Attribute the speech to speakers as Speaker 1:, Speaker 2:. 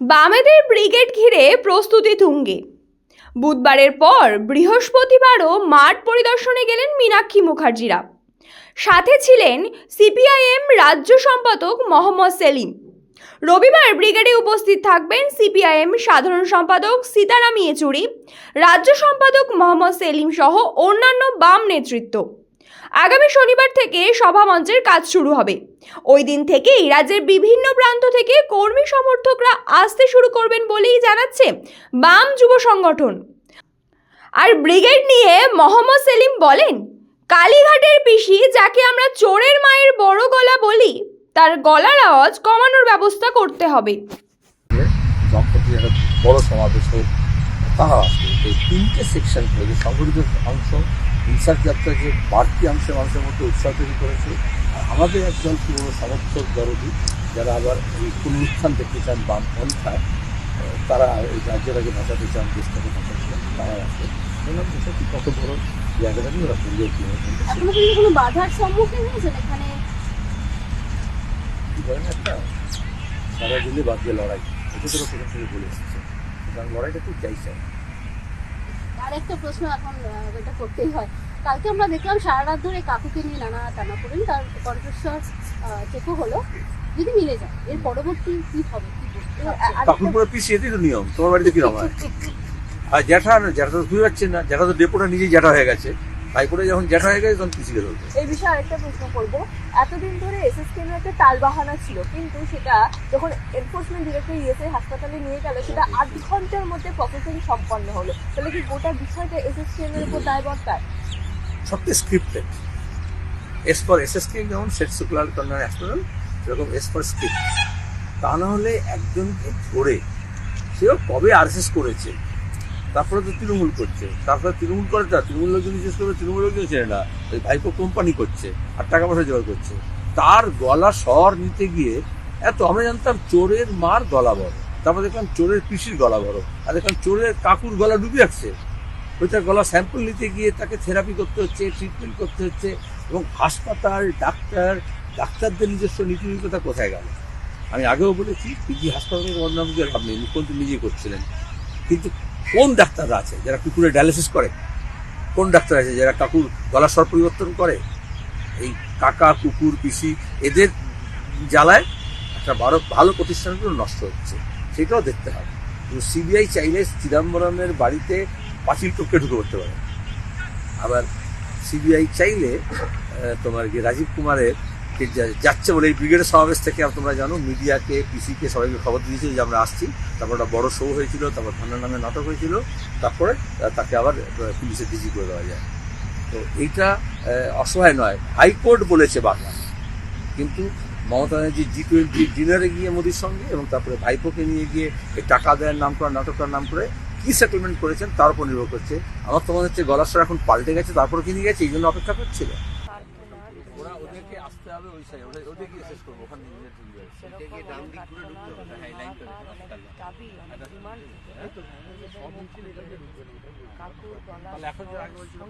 Speaker 1: বামেদের ব্রিগেড ঘিরে প্রস্তুতি তুঙ্গে। বুধবারের পর বৃহস্পতিবারও মাঠ পরিদর্শনে গেলেন মীনাক্ষী মুখার্জিরা। সাথে ছিলেন সিপিআইএম রাজ্য সম্পাদক মোহাম্মদ সেলিম। রবিবার ব্রিগেডে উপস্থিত থাকবেন সিপিআইএম সাধারণ সম্পাদক সীতারাম ইয়েচুরি, রাজ্য সম্পাদক মোহাম্মদ সেলিম সহ অন্যান্য বাম নেতৃত্ব। আগামী শনিবার থেকে সভামঞ্চের কাজ শুরু হবে। ওই দিন থেকেই রাজ্যের বিভিন্ন প্রান্ত থেকে কর্মী সমর্থকরা আসতে শুরু করবেন বলেই জানাচ্ছে বাম যুব সংগঠন। আর ব্রিগেড নিয়ে মোহাম্মদ সেলিম বলেন, কালীঘাটের পিসি যাকে আমরা চোরের মায়ের বড় গলা বলি, তার গলার আওয়াজ কমানোর ব্যবস্থা করতে হবে।
Speaker 2: বড় সমাবেশ তারা তিনটে সেকশন সংগঠিত অংশ ইনসার্ট যাত্রা যে বাড়তি অংশের মানুষের মধ্যে উৎসাহ তৈরি করেছে আর আমাদের একজন পুরনো সমর্থক দরদি যারা আবার এই পুনরুত্থান দেখতে চান বামপন্থায় তারা এই রাজ্যের রাজ্যটাকে ভাষাতে চান দেশটাকে বাঁচাতে চান তারা বললাম যে সত্যি কত বড় জায়গাটা নিয়ে ওরা
Speaker 3: পর্যন্ত কোনো বাধার সম্মুখীন হয়েছেন এখানে?
Speaker 2: একটা? সারা দিলে বাদ দিয়ে লড়াই এটা তো প্রথম থেকে বলে এসেছে। কারণ লড়াইটা খুব চাইছে।
Speaker 3: আর একটা প্রশ্ন এখন এটা করতেই হয়। কালকে আমরা দেখলাম সারা রাত ধরে কাকুকে নিয়ে নানা টানা করেন তার কণ্ঠস্বর চেকও হলো। যদি মিলে যায় এর পরবর্তী কি হবে?
Speaker 2: কাকুর পরে পিস এটাই তো নিয়ম তোমার বাড়িতে কিরম হয়? আর জ্যাঠা না জ্যাঠা তো বুঝতে পারছেন না জ্যাঠা তো ডেপোটা নিজেই জ্যাঠা হয়ে গেছে। তাই করে যখন জ্যাঠা হয়ে গেছে তখন পিছিয়ে ধরবে?
Speaker 4: এই বিষয়ে আরেকটা প্রশ্ন করব। এতদিন ধরে এসএসকেএম একটা টালবাহানা ছিল কিন্তু সেটা যখন এনফোর্সমেন্ট ডিরেক্টর ইএসআই হাসপাতালে নিয়ে গেল সেটা আট ঘণ্টার মধ্যে প্রসেসিং সম্পন্ন হলো। তাহলে কি গোটা বিষয়টা এসএসকেএম এর উপর দায়বর্তায়
Speaker 2: সবটি scripted S for S S K যেমন সেট শুক্লাল কন্যার হসপিটাল সেরকম এস ফর স্ক্রিপ্ট তা না হলে একজনকে ধরে সেও কবে আরএসএস করেছে? তারপরে তো তৃণমূল করছে। তারপরে তৃণমূল করেটা, তৃণমূল লোকজন বিশেষ করে তৃণমূল লোকজন চেনে না। ওই ভাইপো কোম্পানি করছে আর টাকা পয়সা জোগাড় করছে। তার গলা স্বর নিতে গিয়ে এত, আমরা জানতাম চোরের মার গলা বড়। তারপর দেখলাম চোরের পিসির গলা বড়। আর দেখলাম চোরের কাকুর গলা ডুবে যাচ্ছে। ওইটার গলা স্যাম্পল নিতে গিয়ে তাকে থেরাপি করতে হচ্ছে ট্রিটমেন্ট করতে হচ্ছে এবং হাসপাতাল, ডাক্তার, ডাক্তারদের নিজস্ব নীতিনির্গতা কোথায় গেল? আমি আগেও বলেছি পিজি হাসপাতালের দিয়ে লাভ নেই মুখ্যমন্ত্রী নিজেই করছিলেন। কিন্তু কোন ডাক্তাররা আছে যারা কুকুরের ডায়ালিসিস করে? কোন ডাক্তার আছে যারা কাকুর গলার স্বর পরিবর্তন করে? এই কাকা, কুকুর, পিসি, এদের জ্বালায় একটা ভালো ভালো প্রতিষ্ঠানগুলো নষ্ট হচ্ছে। সেটাও দেখতে হবে। কিন্তু সিবিআই চাইলে চিদম্বরমের বাড়িতে পাঁচিল টপকে ঢুকে পড়তে পারে। আবার সিবিআই চাইলে তোমার কি রাজীব কুমারের যাচ্ছে বলে এই ব্রিগেডের সমাবেশ থেকে তোমরা জানো, মিডিয়াকে, পিসিকে সবাইকে খবর দিয়েছিল যে আমরা আসছি। তারপর একটা বড় শো হয়েছিল, তারপর ঠান্ডা নামে নাটক হয়েছিল। তারপরে তাকে আবার পুলিশে ডিজি করে দেওয়া যায়। তো এইটা অসহায় নয়। হাইকোর্ট বলেছে বাংলা কিন্তু মমতা ব্যানার্জি জি টোয়েন্টি ডিনারে গিয়ে মোদির সঙ্গে এবং তারপরে ভাইপোকে নিয়ে গিয়ে এই টাকা দেওয়ার নাম করে করার নাম করে কি সেটেলমেন্ট করেছেন তার উপর নির্ভর করছে। আমার তো মনে হচ্ছে গলার এখন পাল্টে গেছে তারপরে কিনে গেছে, এই জন্য অপেক্ষা করছিল। ওদেরকে আসতে হবে ওই সাইড। ওটা ওদের গিয়ে শেষ করব ওখানে নিজেদের চলে যাবে তাহলে এখন যে আগে বলছিল